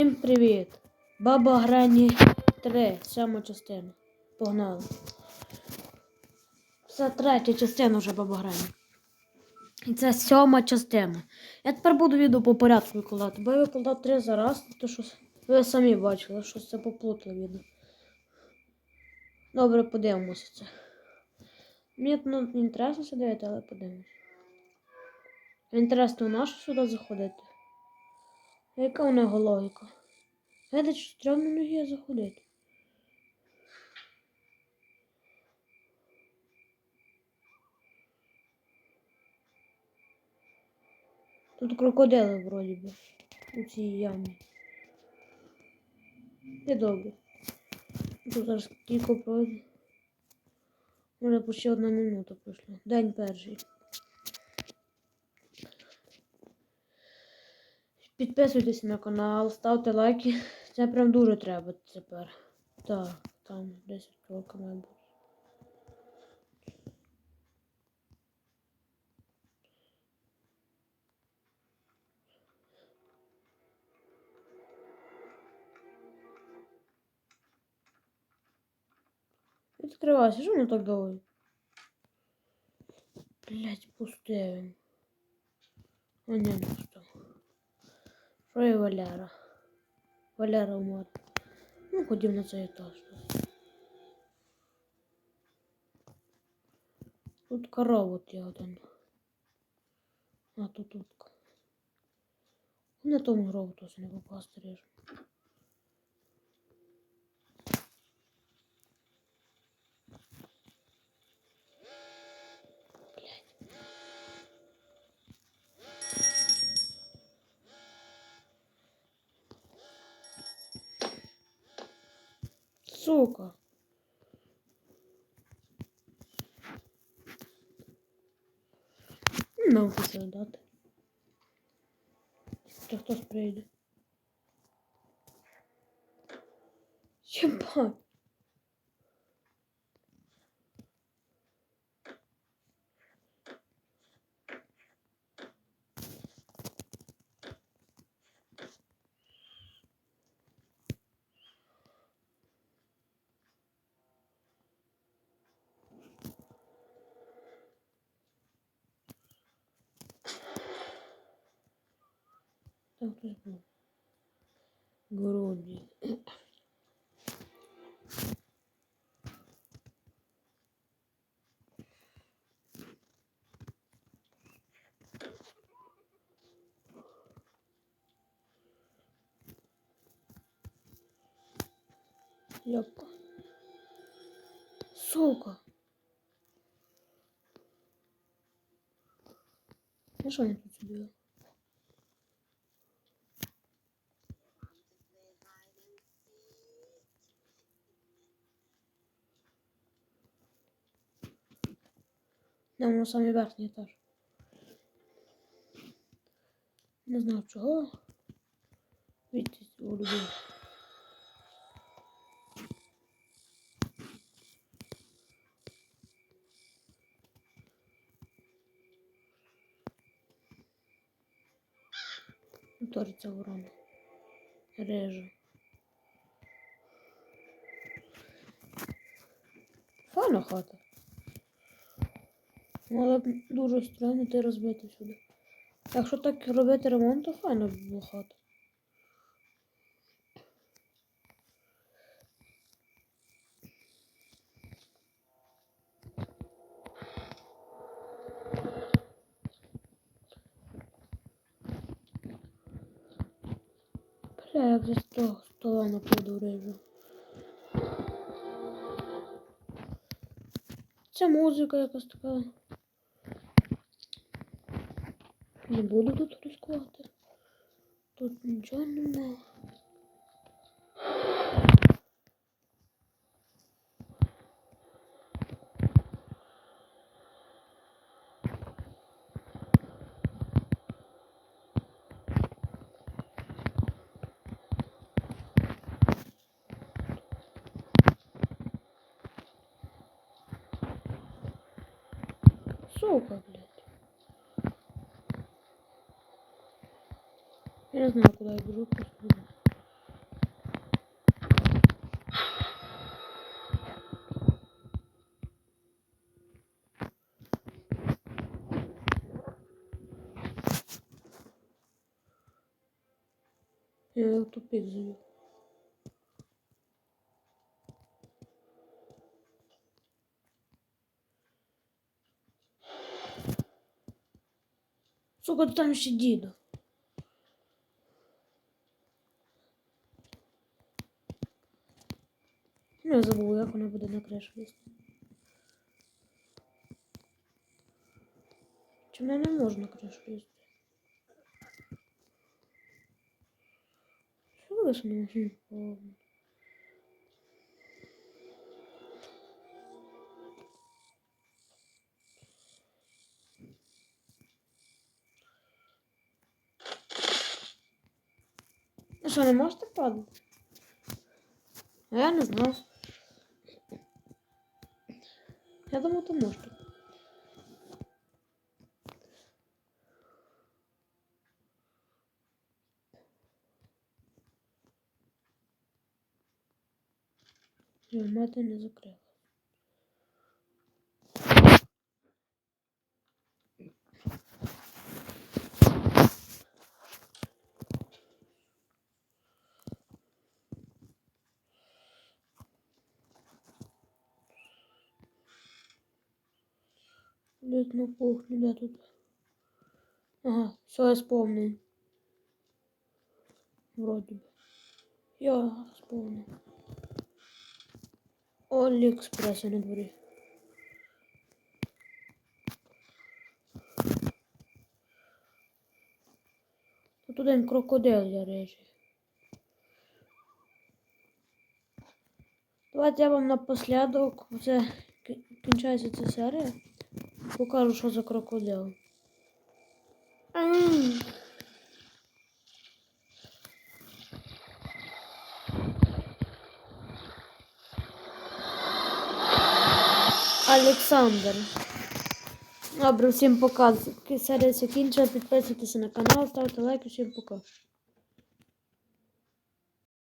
Всім привіт! Баба Грані 3, сьома частина. Погнали. Це третя частина вже Баба Грані. І це сьома частина. Я тепер буду відео по порядку викладати, бо я викладав три за раз, то що ви самі бачили, що це поплутало відео. Добре, подивимося це. Мені ну, не інтересно сюди, але подивимося. Інтересно, на що сюди заходити? Яка у нього логіка? Видать, що стрьомно ноги заходити. Тут крокодили вроді би. У цій ямі. І добре. Тут зараз кілька пройде. Може почти одна минута пройшла. День перший. Підписуйтесь на канал, ставте лайки. Це прям дуже треба тепер. Так, там 10 років має бути. Відкривайся, що воно так довго? Блять, пусте. О, не, Що Валяра? Валяра умер. Ну, ходім на цей етаж. Тут корова є один. А тут утка. На тому тоже не попасти ріж. Сука. Нам це дати. Та хтось прийде. Єбать. Там хтось був. Груді. Ёпка. Сука. Ну що вони тут собі? Нам на самий верхній етаж. Не знаю чого. Відти улюбив. Ториться ворона. Реже. Файна хата. Але б дуже странно ти розбити сюди. Якщо так робити ремонт, то файно б була хата. Бля, я вже з того стола на поду режу. Це музика якась така. Не буду тут ризикувати. Тут нічого немає. Сука, блядь. Я не знаю, куда я беру, просто буду. Я его тупик завел. Сука, там сидит. Я забув, як вона буде на кришу лізти. Чи мене не можна на кришу лізти? Що ви ж не повно? Що, не можете падати? А я не знав. Я думаю, то может мати не закрила. На кухню, да, тут. Ага, все, я вспомнил. Вроде бы. Я вспомнил. Алиэкспресс я на дворе. Тут один крокодил я режу. Давайте я вам напослідок, це кінчається ця серія. Покажу, що за крокодил. Олександр. Добре, всім пока. Серія закінчила. Підписуйтесь на канал, ставте лайки, всім пока.